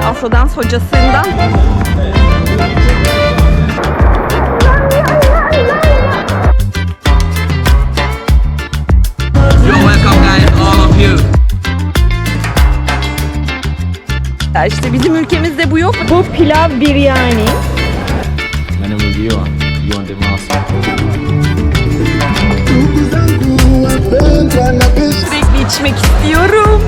e, afrodans hocasından You're welcome guys, all of you. Ya işte bizim ülkemizde bu yok. Bu pilav biryani. Sürekli içmek istiyorum.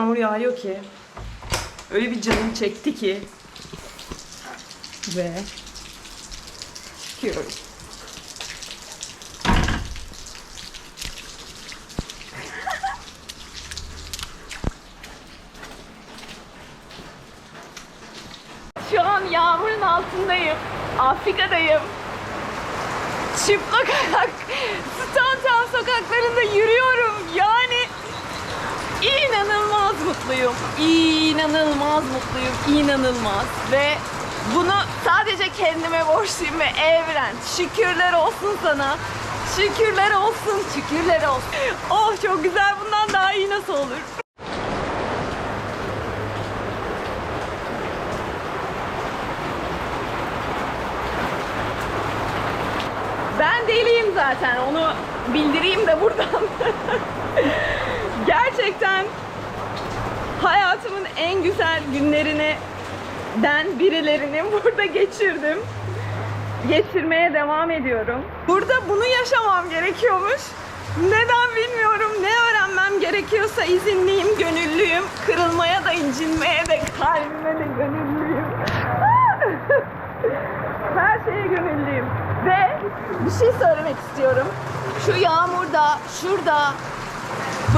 Yağmur yağıyor ki. Öyle bir canım çekti ki. Ve çıkıyoruz. Şu an yağmurun altındayım. Afrika'dayım. Çıplak ayak Stone sokaklarında yürüyorum. Yani inanılmaz mutluyum. İnanılmaz mutluyum. İnanılmaz. Ve bunu sadece kendime borçluyum ve evren. Şükürler olsun sana. Şükürler olsun, şükürler olsun. Oh çok güzel. Bundan daha iyi nasıl olur? Ben deliyim zaten. Onu bildireyim de buradan. Gerçekten hayatımın en güzel günlerini den birilerini burada geçirdim. Geçirmeye devam ediyorum. Burada bunu yaşamam gerekiyormuş. Neden bilmiyorum. Ne öğrenmem gerekiyorsa izinliyim, gönüllüyüm. Kırılmaya da, incinmeye de, kalbime de gönüllüyüm. Her şeye gönüllüyüm. Ve bir şey söylemek istiyorum. Şu yağmurda, şurada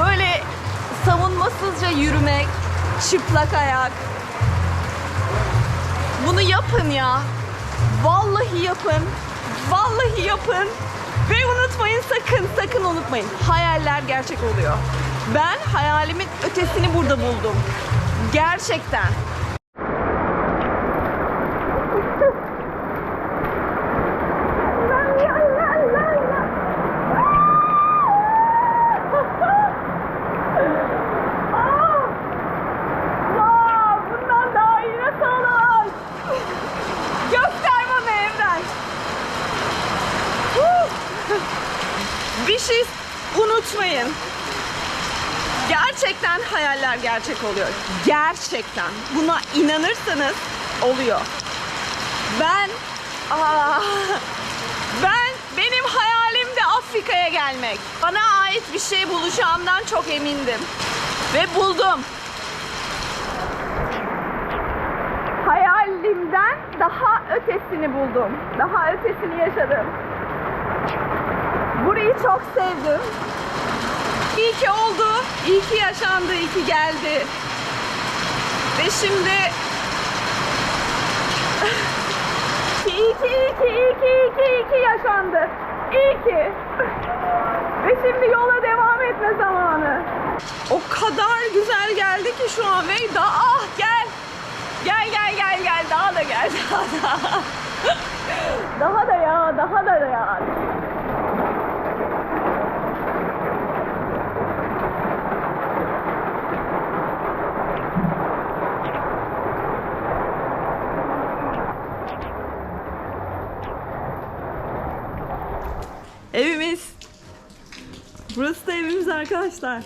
böyle savunmasızca yürümek, çıplak ayak. Bunu yapın ya. Vallahi yapın. Vallahi yapın. Ve unutmayın sakın sakın unutmayın. Hayaller gerçek oluyor. Ben hayalimin ötesini burada buldum. Gerçekten. Aa, bundan daha iyi nasıl olur? Göster bana evren. Huh. Bir şey unutmayın. Gerçekten oluyor. Gerçekten. Buna inanırsanız oluyor. Ben aa, ben benim hayalim de Afrika'ya gelmek. Bana ait bir şey bulacağımdan çok emindim. Ve buldum. hayalimden daha ötesini buldum. Daha ötesini yaşadım. Burayı çok sevdim. İyi ki oldu, iyi ki yaşandı, iyi ki geldi. Ve şimdi iyi ki, iyi ki, iyi ki, iyi ki, iyi ki yaşandı. İyi ki. Ve şimdi yola devam etme zamanı. O kadar güzel geldi ki şu an ve daha ah gel. Gel gel gel gel daha da gel daha da. daha da ya daha da ya. Evimiz. Burası da evimiz arkadaşlar.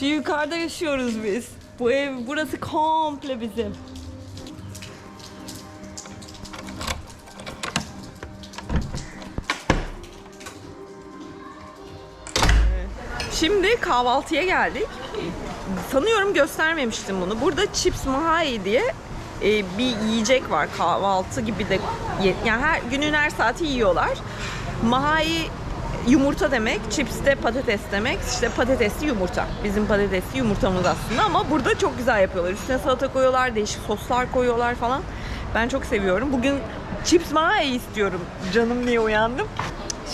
Şu yukarıda yaşıyoruz biz. Bu ev, burası komple bizim. Şimdi kahvaltıya geldik. Sanıyorum göstermemiştim bunu. Burada chips mahai diye e, bir yiyecek var kahvaltı gibi de yani her günün her saati yiyorlar. Mahai yumurta demek, chips de patates demek. İşte patatesli yumurta. Bizim patatesli yumurtamız aslında ama burada çok güzel yapıyorlar. Üstüne salata koyuyorlar, değişik soslar koyuyorlar falan. Ben çok seviyorum. Bugün chips mahai istiyorum. Canım niye uyandım.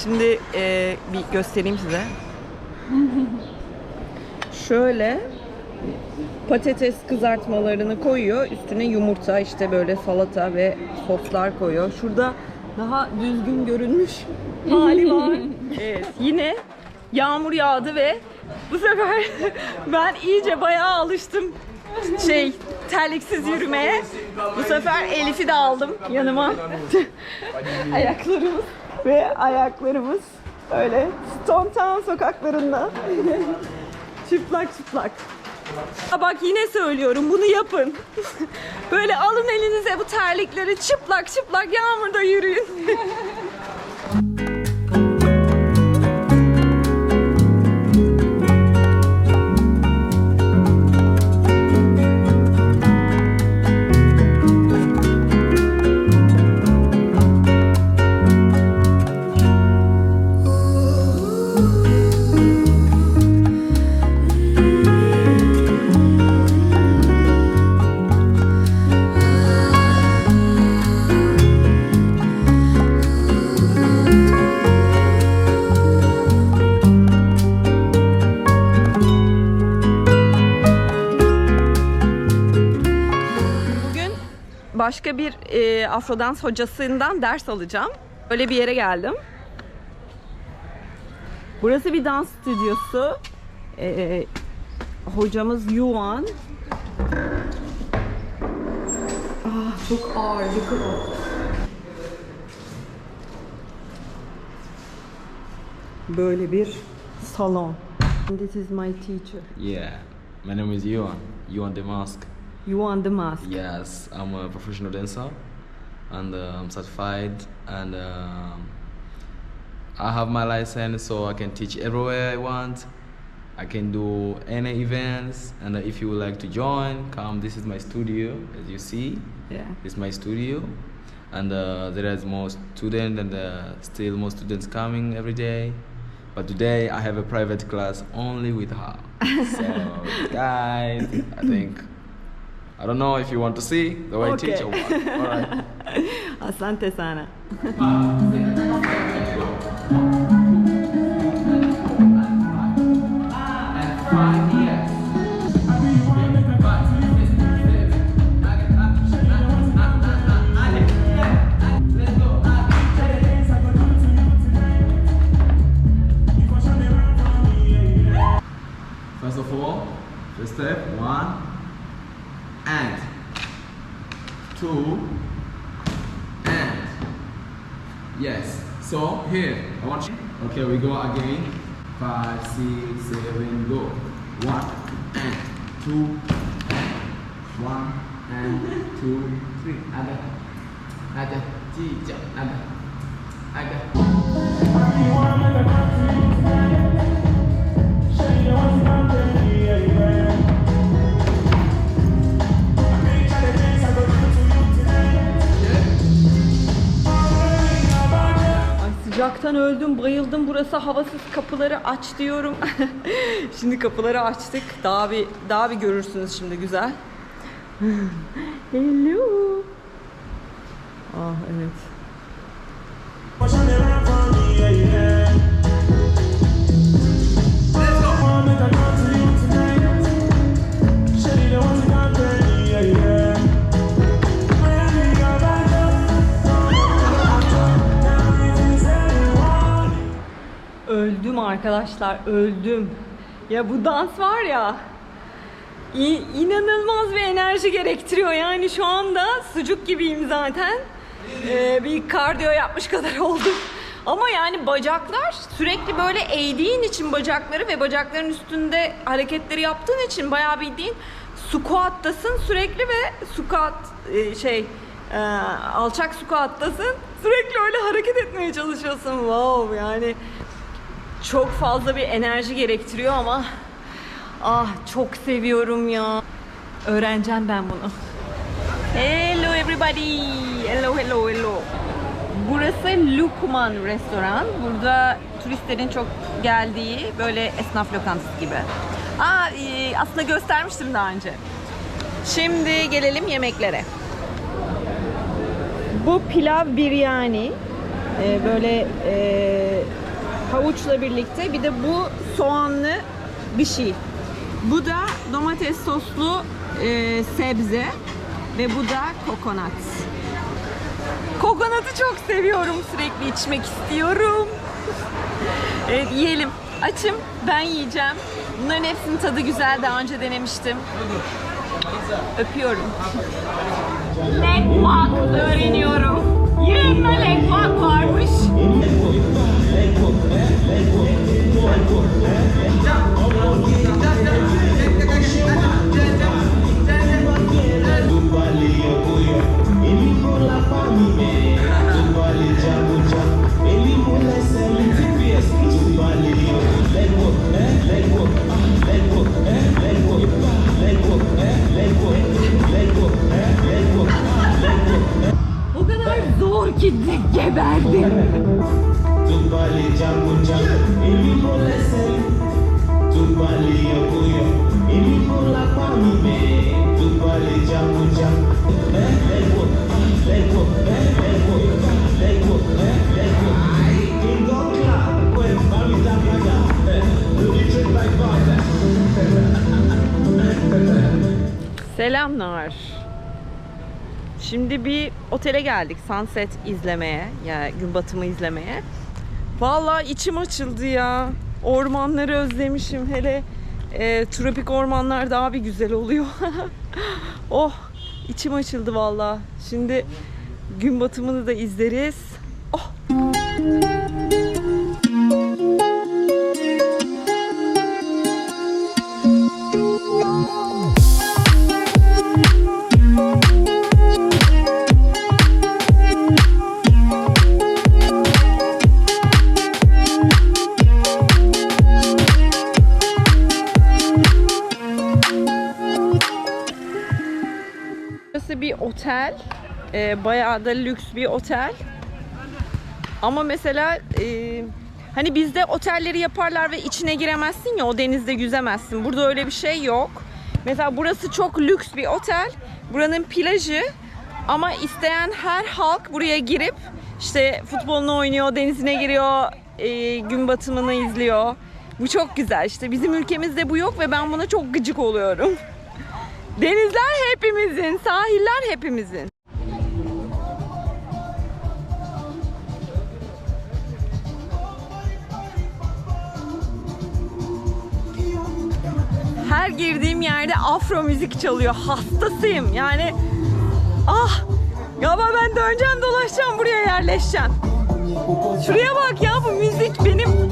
Şimdi e, bir göstereyim size. Şöyle patates kızartmalarını koyuyor. Üstüne yumurta, işte böyle salata ve soslar koyuyor. Şurada daha düzgün görünmüş hali var. evet, yine yağmur yağdı ve bu sefer ben iyice bayağı alıştım şey terliksiz yürümeye. Bu sefer Elif'i de aldım yanıma. Ayaklarımız ve ayaklarımız öyle Stone Town sokaklarında çıplak çıplak. Ha bak yine söylüyorum bunu yapın. Böyle alın elinize bu terlikleri çıplak çıplak yağmurda yürüyün. başka bir e, Afrodans hocasından ders alacağım. Öyle bir yere geldim. Burası bir dans stüdyosu. E, hocamız Yuan. Ah, çok ağır, yıkılır. Böyle bir salon. This is my teacher. Yeah, my name is Yuan. Yuan Demask. want the Mask. Yes, I'm a professional dancer and uh, I'm certified and um, I have my license so I can teach everywhere I want. I can do any events and if you would like to join, come. This is my studio, as you see. Yeah. This is my studio, and uh, there is more students and uh, still more students coming every day. But today I have a private class only with her. So guys, I think I don't know if you want to see the way I teach or what. All right. Asante sana. Yes. So here I want you. Okay, we go again. Five, six, seven, go. One and two one and two, three. Ada, ada, tiga, ada, ada. Sıcaktan öldüm, bayıldım. Burası havasız. Kapıları aç diyorum. şimdi kapıları açtık. Daha bir daha bir görürsünüz şimdi güzel. Hello. Ah evet. Arkadaşlar, öldüm. Ya bu dans var ya, inanılmaz bir enerji gerektiriyor. Yani şu anda sucuk gibiyim zaten. Ee, bir kardiyo yapmış kadar oldum. Ama yani bacaklar sürekli böyle eğdiğin için bacakları ve bacakların üstünde hareketleri yaptığın için bayağı bildiğin squat'tasın sürekli ve squat e, şey e, alçak squat'tasın. Sürekli öyle hareket etmeye çalışıyorsun. Wow yani çok fazla bir enerji gerektiriyor ama ah çok seviyorum ya. Öğreneceğim ben bunu. Hello everybody. Hello hello hello. Burası Lukman restoran. Burada turistlerin çok geldiği böyle esnaf lokantası gibi. Aa, e, aslında göstermiştim daha önce. Şimdi gelelim yemeklere. Bu pilav biryani. Ee, böyle e, havuçla birlikte. Bir de bu soğanlı bir şey. Bu da domates soslu e, sebze ve bu da kokonat. Kokonatı çok seviyorum. Sürekli içmek istiyorum. evet yiyelim. Açım. Ben yiyeceğim. Bunların hepsinin tadı güzel. Daha önce denemiştim. Öpüyorum. Leg walk öğreniyorum. Leg walk varmış. O kadar zor ki geberdim. Tumbali jambu, ilimo lẹ́sẹ̀. Tumbali yokoyo, ilimo lápá mi bẹ́ẹ̀. Tumbali by father. Selamlar. Şimdi bir otele geldik sunset izlemeye, yani gün batımı izlemeye. Vallahi içim açıldı ya. Ormanları özlemişim. Hele e, tropik ormanlar daha bir güzel oluyor. oh, içim açıldı vallahi. Şimdi gün batımını da izleriz. Oh. Ee, bayağı da lüks bir otel. Ama mesela e, hani bizde otelleri yaparlar ve içine giremezsin ya o denizde yüzemezsin. Burada öyle bir şey yok. Mesela burası çok lüks bir otel. Buranın plajı ama isteyen her halk buraya girip işte futbolunu oynuyor, denizine giriyor, e, gün batımını izliyor. Bu çok güzel işte bizim ülkemizde bu yok ve ben buna çok gıcık oluyorum. Denizler hepimizin, sahiller hepimizin. Her girdiğim yerde afro müzik çalıyor. Hastasıyım. Yani ah galiba ben döneceğim dolaşacağım buraya yerleşeceğim. Şuraya bak ya bu müzik benim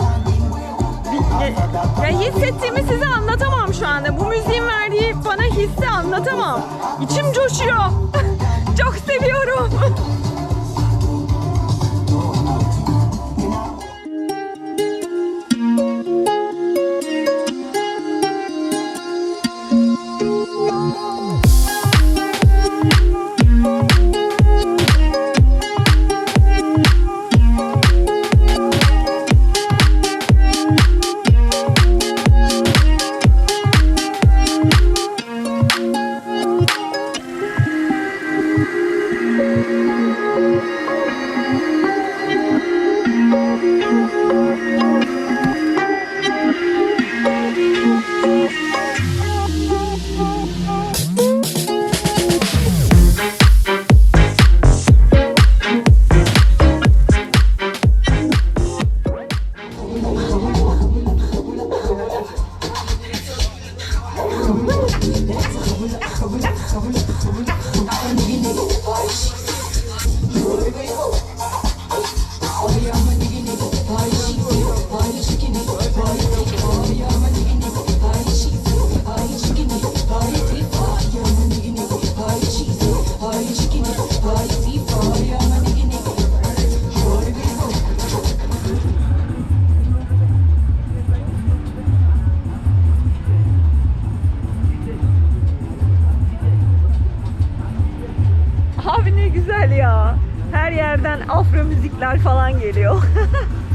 ya, hissettiğimi size anlatamam şu anda. Bu müziğin verdiği bana hissi anlatamam. İçim coşuyor. Çok seviyorum. afro müzikler falan geliyor.